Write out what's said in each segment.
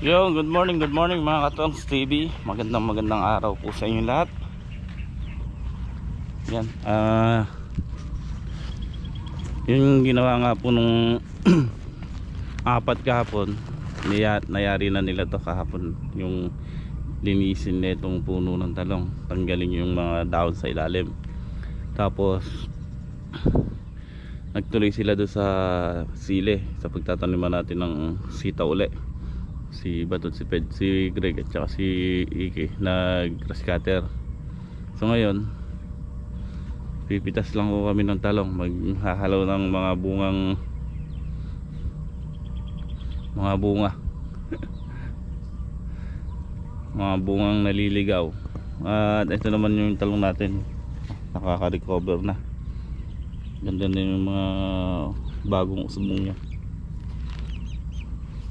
Yo, good morning, good morning mga katongs TV. Magandang magandang araw po sa inyo lahat. Yan, ah yung ginawa nga po nung apat kahapon, naya, nayari na nila to kahapon yung linisin na itong puno ng talong. Tanggalin yung mga dahon sa ilalim. Tapos nagtuloy sila doon sa sile sa pagtataniman natin ng sita uli si Batot si Ped si Greg at saka si Iki nag grass so ngayon pipitas lang ko kami ng talong. Maghahalaw ng mga bungang mga bunga. Mga bungang naliligaw. At ito naman yung talong natin. Nakaka-recover na. Ganda na yung mga bagong usbong niya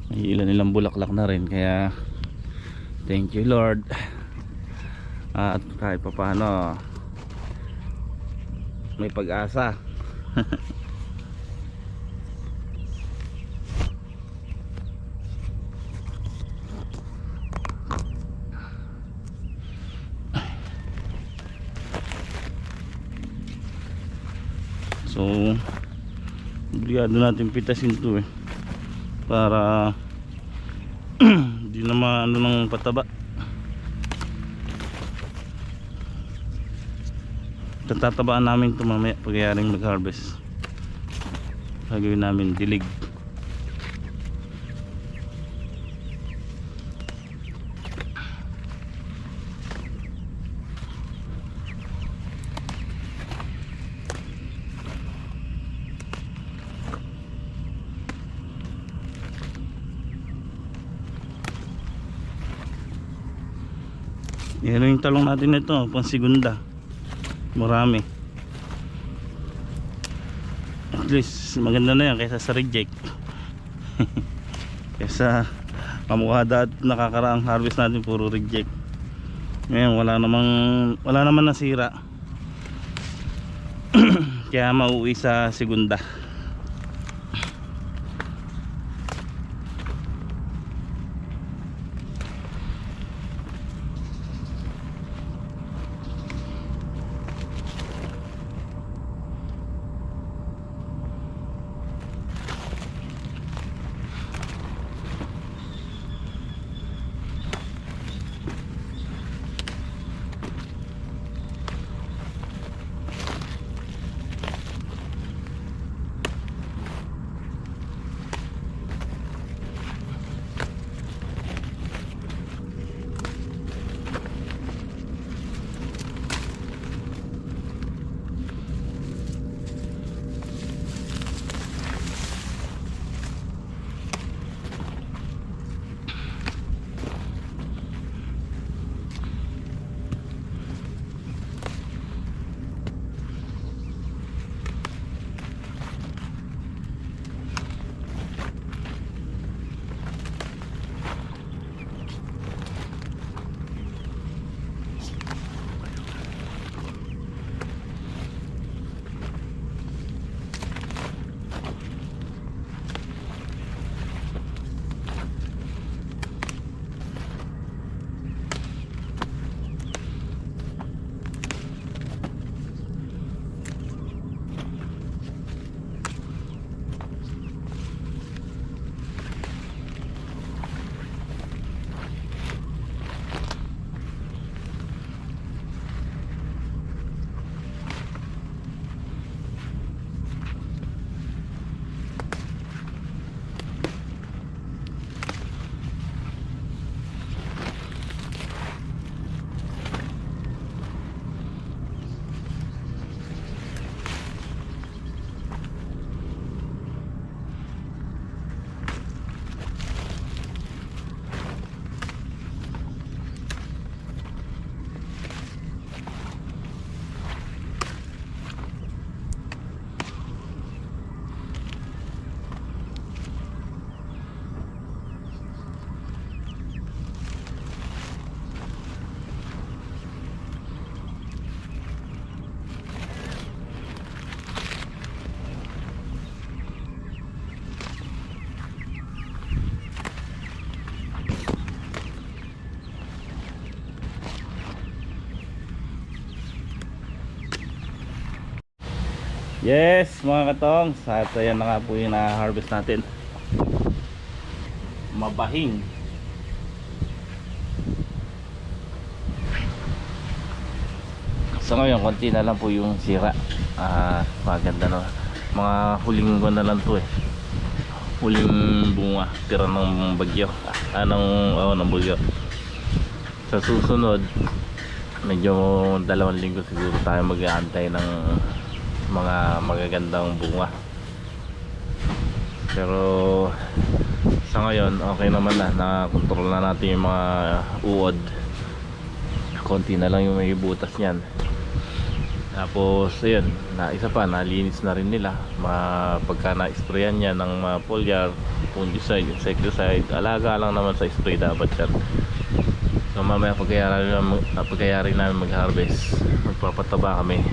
may ilan nilang bulaklak na rin kaya thank you Lord. At kahit pa paano may pag-asa. So obligado natin pitasin to eh para hindi na maano ng pataba. Tatabaan namin ito mamaya pagyayaring mag harvest gagawin namin dilig yan yung talong natin ito pang segunda marami. At least maganda na yan kaysa sa reject. Kaysa kamukha dati nakakaraang harvest natin puro reject. Ngayon wala namang wala naman nasira. Kaya mauwi sa segunda Yes, mga katong. Sa ayan na nga po yung na-harvest natin. Mabahing. So ngayon, konti na lang po yung sira. Ah, maganda no. Mga huling ko na lang to eh. Huling bunga, tira ng bagyo. Ah, ng, oh, ng bagyo. Sa susunod, medyo dalawang linggo siguro tayo mag-aantay ng mga magagandang bunga. Pero sa ngayon, okay naman na. Nakontrol na natin yung mga uod. Konti na lang yung may butas niyan. Tapos, ayun, na isa pa, nalinis na rin nila. Ma, pagka na-sprayan niya ng mga foliar, fungicide, insecticide, alaga lang naman sa spray dapat yan. So mamaya pagkayari namin, pagkayari namin mag-harvest, magpapataba kami.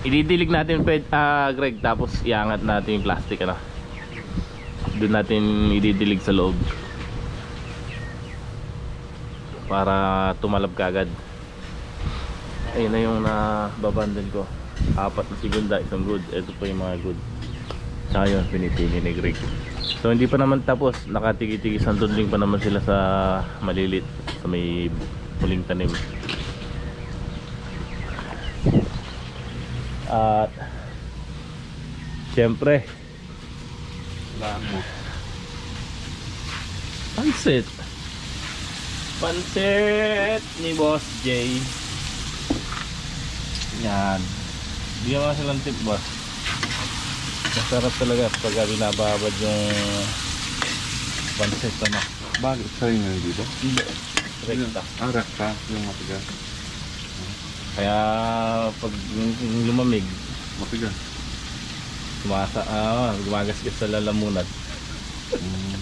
Ididilig natin ped, ah, Greg, tapos iangat natin yung plastic ano. Doon natin ididilig sa loob. Para tumalab kagad. Ayun na yung nababandon ko. Apat na segunda, isang good. Ito po yung mga good. Tsaka yun, pinipili ni Greg. So hindi pa naman tapos, nakatigi-tigi sandunling pa naman sila sa malilit sa may huling tanim. At syempre, Laan mo. pansit. Pansit ni Boss J. Yan. Bigyan mo silang tip, boss. Masarap talaga pag binababad yung pansit ano. Bakit sa'yo nga dito? Hindi. Rekta. Ah, rekta. Yung matigas. Kaya pag lumamig, Matigas. tumasa, ah, gumagasgas sa lalamunan. Mm.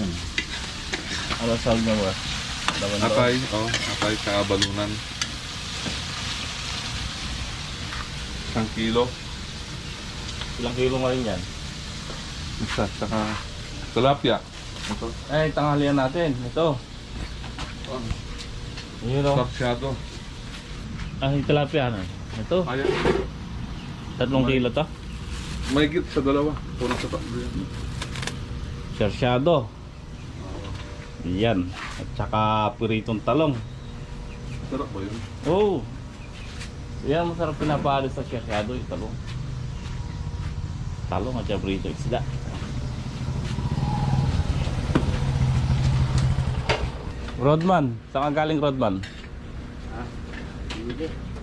Yan. Ano sawag mo ba? Laman. Akay, oh, akay sa balunan. Isang kilo. Ilang kilo nga rin yan? Isa, saka tilapia. Ito. Ay, tanghalian natin. Ito. Oh, Yun o. Sarsyado. Ah, yung tilapia na. Ito. Ayan. Tatlong kilo to. May git sa dalawa. Puro sa tatlo yan. Sersyado. Yan. At saka piritong talong. Sarap ba yun? Oh. Yan, masarap pinapalo sa sersyado yung talong. Talong at saka pirito isda. Rodman. Saan ka galing Rodman?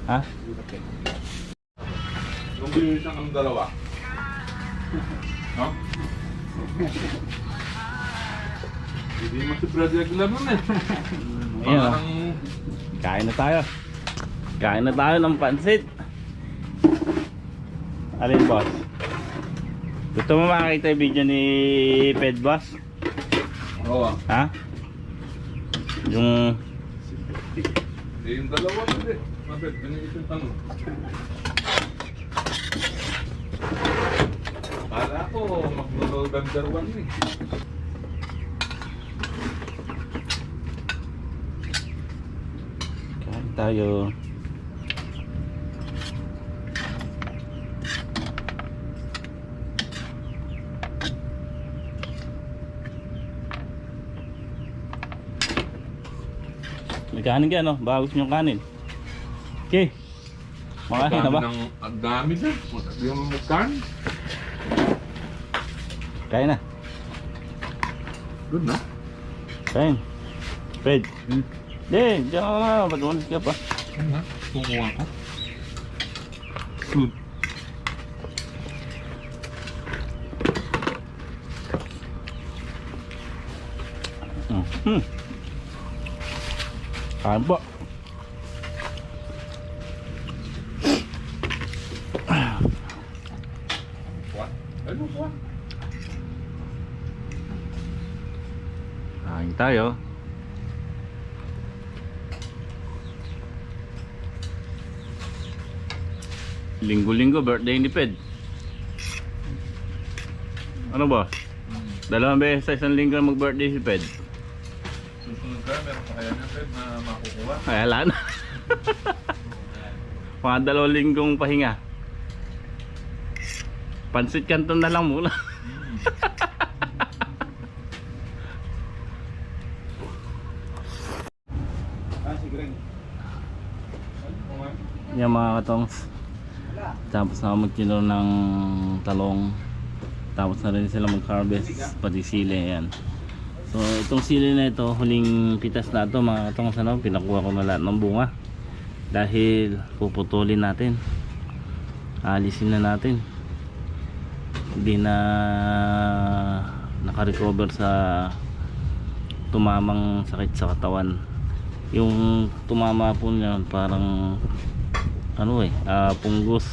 Ha? Siyang ang dalawa. No? Hindi Brad regular nun eh. Ayan. Parang Kain na tayo. Kain na tayo ng pansit. Alin boss? Gusto mo makakita yung video ni Ped Boss? Oo ah. Ha? Yung Eh, yung dalawa hindi. Mabit, ganyan yung tanong. Kala ko, mag-November 1 eh. kain tayo. May kanin ka no? Gusto nyo kanin. Okay. Makain na ba? Ng- Ang dami na. Yung magkan. Kain na. Good na. Kain. Ped. Hindi, diyan ka na. Ba't umalis ka pa? Ano na? Kukuha ko. Good. Hmm. Hmm. Kain po. Kuha. Ano kuha? Kain tayo. Linggo-linggo, birthday ni Ped. Ano ba? Dalawang beses sa isang linggo mag-birthday si Ped. Susunod ka, meron pa kaya na na makukuha. Ay, ala na. Mga dalawang linggong pahinga. Pansit kanton na lang muna. Yan mga katongs. Tapos na magkino ng talong. Tapos na rin sila mag-harvest pati sili yan. So itong sili na ito, huling pitas na ito mga katongs ano, pinakuha ko na lahat ng bunga. Dahil puputulin natin. Alisin na natin. Hindi na nakarecover sa tumamang sakit sa katawan yung tumama po niya parang ano eh ah, punggos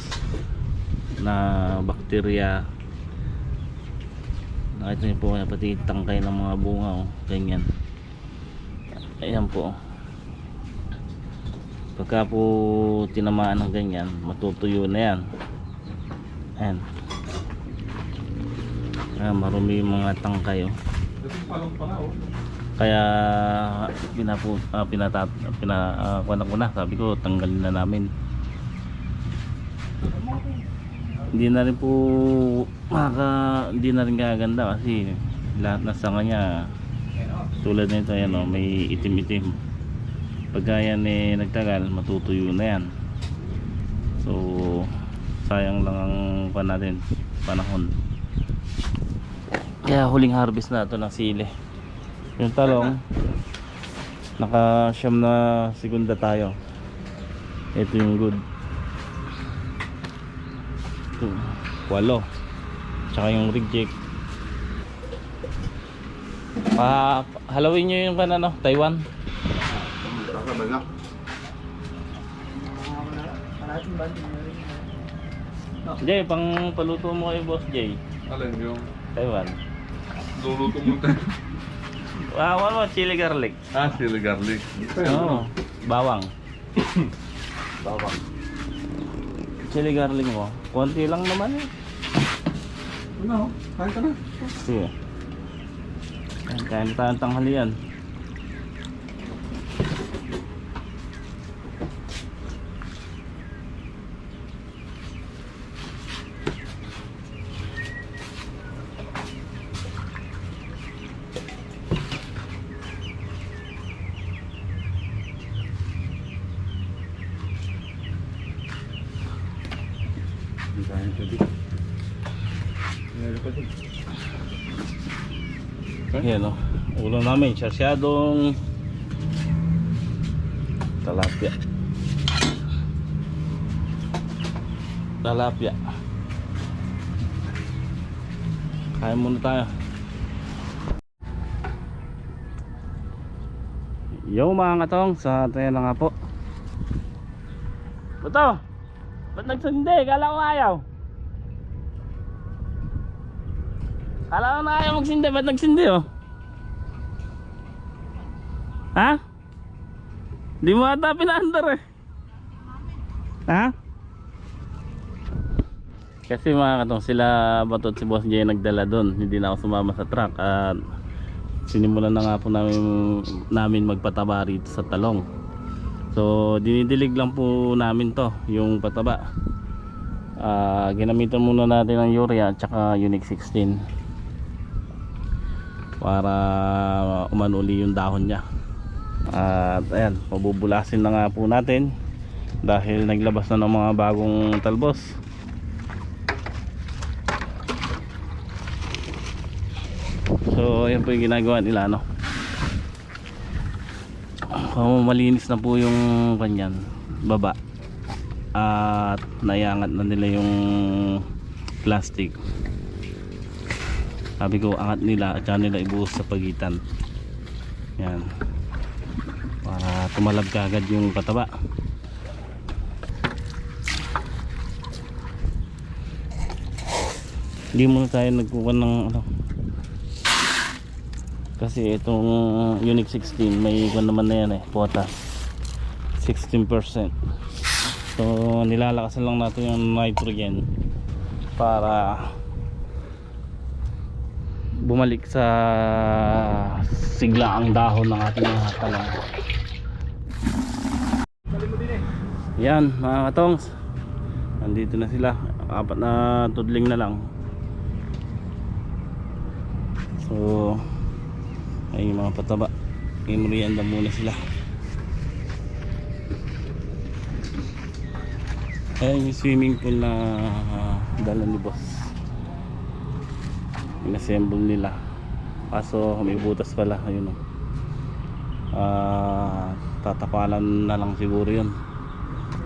na bakterya nakita niyo po kaya pati tangkay ng mga bunga oh, ganyan. Ayan po. Pagka po tinamaan ng ganyan matutuyo na yan. Ayan. Ayan marumi yung mga tangkay oh. Kaya pinapu uh, pinatat pina uh, kuwan ko na. Sabi ko tanggalin na namin hindi na rin po maka hindi na rin gaganda kasi lahat na sanga niya tulad nito yan oh, may itim itim pagka yan eh nagtagal matutuyo na yan. So sayang lang ang pa natin panahon. Kaya huling harvest na ito ng sili. Yung talong naka siyam na segunda tayo. Ito yung good walo. Tsaka yung reject. Pa halawin nyo yung kan ano? Taiwan. Jay pang paluto mo kay boss Jay. Alin yung Taiwan. Luluto mo tayo. ah ano chili garlic? Ah, sili garlic. Oo, bawang. Bawang. Chili garlic mo konti lang naman eh Ano? Kain ka na. Sige. Kain tayo ng tanghalian. Ayan o. Ulam namin, sarsyadong talapia. Talapia. Kain muna tayo. Yo mga katong, sa tayo na nga po. Bato! Ba't nagsindi? Kala ko ayaw. Kala ko na ayaw magsindi. Ba't nagsindi oh? Ha? Di mo ata pinaandar eh. Ha? Kasi mga katong sila batot si Boss Jay nagdala doon. Hindi na ako sumama sa truck at sinimulan na nga po namin, namin magpataba rito sa talong. So dinidilig lang po namin to yung pataba. Ah, ginamitan muna natin ng urea at saka Unique 16 para umanuli yung dahon niya. At ayan, pabubulasin na nga po natin dahil naglabas na ng mga bagong talbos. So ayan po yung ginagawa nila no. Kung malinis na po yung kanyan baba at naiangat na nila yung plastic sabi ko angat nila at saka nila ibuhos sa pagitan yan para tumalab kagad yung pataba. Hindi muna tayo nagkuha ng ano. Kasi itong Unique 16 may ikon naman na yan eh potas 16% so nilalakasan lang natin yung nitrogen para bumalik sa sigla ang dahon ng ating mga talong Balik mo din eh. Yan mga katongs. Nandito na sila. Apat na tudling na lang. So ay mga pataba. May merienda muna sila. Ayan yung swimming pool na ah, dala ni boss. Inassemble nila. Kaso may butas pala. Ayun o. Ah, tatapalan na lang siguro yun.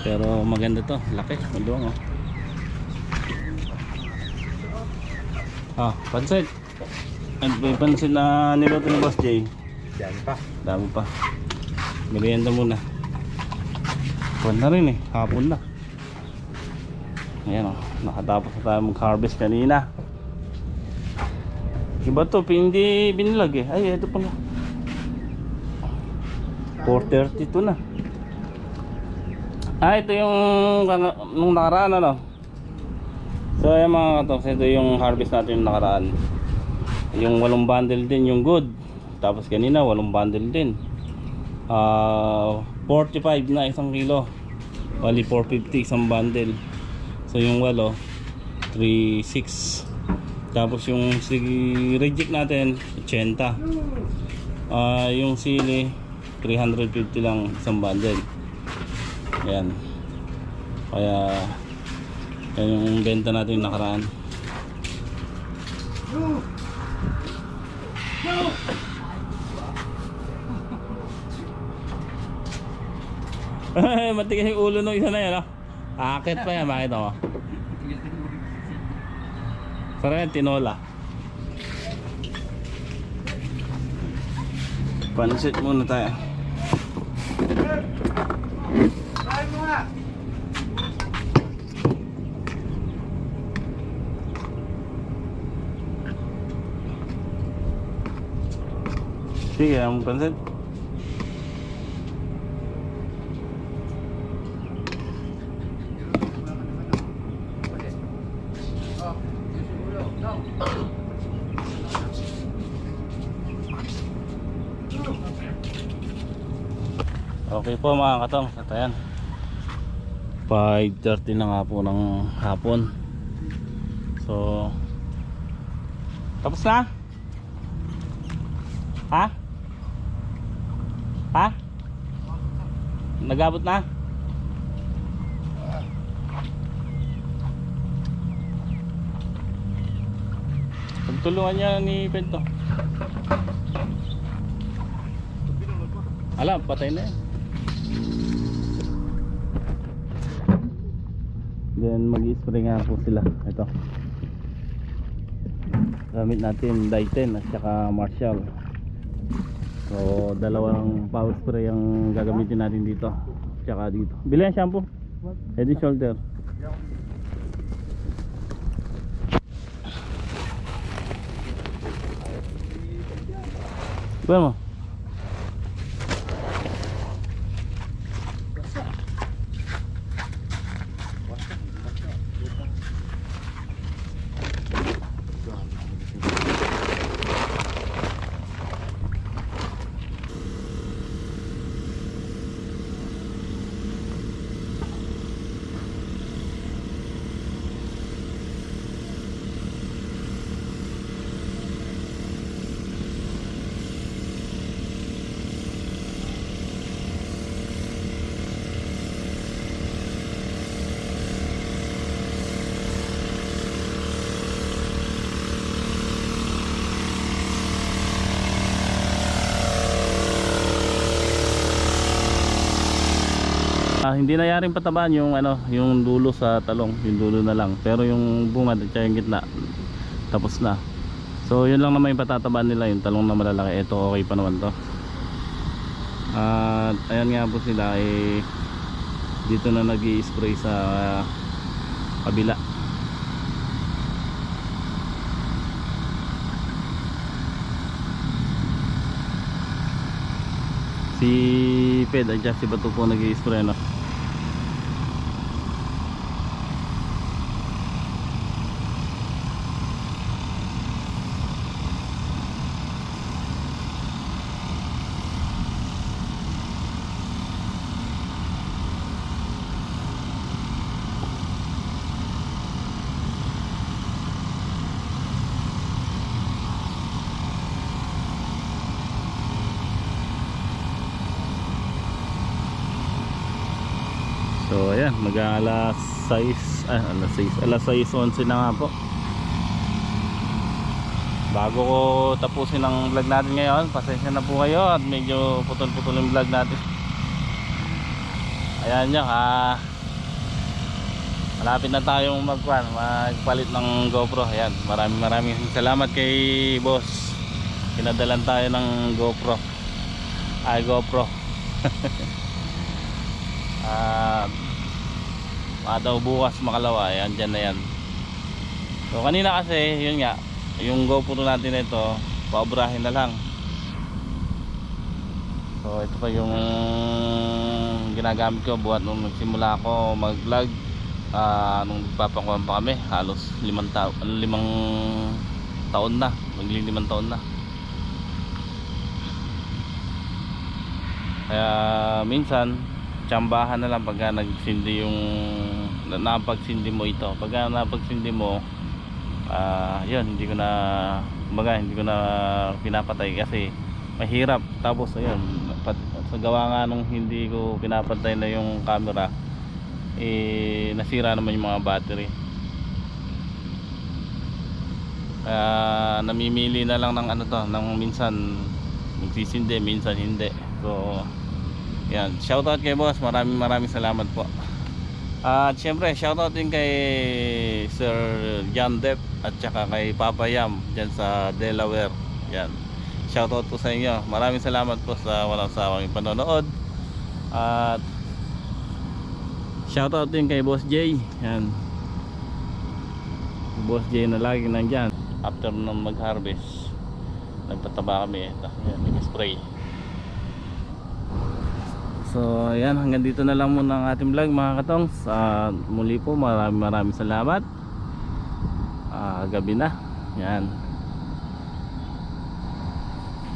Pero maganda to. Laki. Maluwang oh. Ah, pansit. At may pansit na niluto ni Boss Jay. Yan pa. Dami pa. Merienda muna. Buwan na rin eh. Hapon na. Ayan o. Nakatapos na tayo mag-harvest kanina. Iba to. Hindi binilag eh. Ay, ito pala. 4.32 na. Ah, ito yung nung nakaraan ano. So ayan mga katoks, ito yung harvest natin yung nakaraan. Yung walong bundle din yung good. Tapos kanina walong bundle din. Ah, 45 na isang kilo. Bali 450 isang bundle. So yung walo 36. Tapos yung si reject natin 80. Ah, yung sili 350 lang isang bundle. Ayan. Kaya yan yung benta natin yung nakaraan. Matigas yung ulo nung isa na yan, ah. Akit pa yan, makita mo. Sarap yan, tinola. Pansit muna tayo. Sige, ang pansit. Okay po mga katong, ito yan 5.30 na nga po ng hapon So Tapos na? Ha? Nagabot na? Pagtulungan niya ni Pento Alam, patay na yan Then mag-spray nga po sila. Ito. Gamit natin Dyten at saka Marshall. So dalawang power spray ang gagamitin natin dito. Tsaka dito. Bili shampoo. Head and shoulder. Iba Ah, hindi na yaring patabaan yung ano, yung dulo sa talong, yung dulo na lang. Pero yung bunga at yung gitna tapos na. So yun lang naman yung patatabaan nila, yung talong na malalaki. Ito okay pa naman to. At ayan nga po sila eh dito na nag spray sa kabila. Si Ped saka si Bato po nag spray no. mag alas 6 ah, alas 6 alas 6 11 na nga po. Bago ko tapusin ang vlog natin ngayon pasensya na po kayo at medyo putol putol yung vlog natin. Ayan nyo ah malapit na tayong magpan magpalit ng GoPro. Ayan maraming maraming salamat kay boss. Pinadalan tayo ng GoPro. Ay GoPro. At daw bukas makalawa. Ayan dyan na yan. So kanina kasi yun nga yung GoPro natin na ito paobrahin na lang. So ito pa yung ginagamit ko buhat nung nagsimula ako mag vlog uh, nung nagpapakuhan pa kami halos limang, ta limang taon na. Maglilimang taon na. Kaya minsan tsambahan na lang pagka nagsindi yung na- napagsindi mo ito. Pagka napagsindi mo ah yun hindi ko na kumbaga hindi ko na pinapatay kasi mahirap. Tapos ayun sa gawa nga nung hindi ko pinapatay na yung camera eh nasira naman yung mga battery. Kaya namimili na lang ng ano to ng minsan magsisindi minsan hindi. So yan. Shoutout kay boss. Maraming maraming salamat po. At syempre shoutout din kay Sir John Depp at saka kay Papa Yam dyan sa Delaware. Yan. Shoutout po sa inyo. Maraming salamat po sa walang sawang panonood. At shoutout din kay Boss J yan. Boss J na lagi nandyan. After nung mag harvest nagtataba kami. Yan, nag-spray So ayan hanggang dito na lang muna ang ating vlog mga katong. Sa muli po maraming maraming salamat. Ah, gabi na. Yan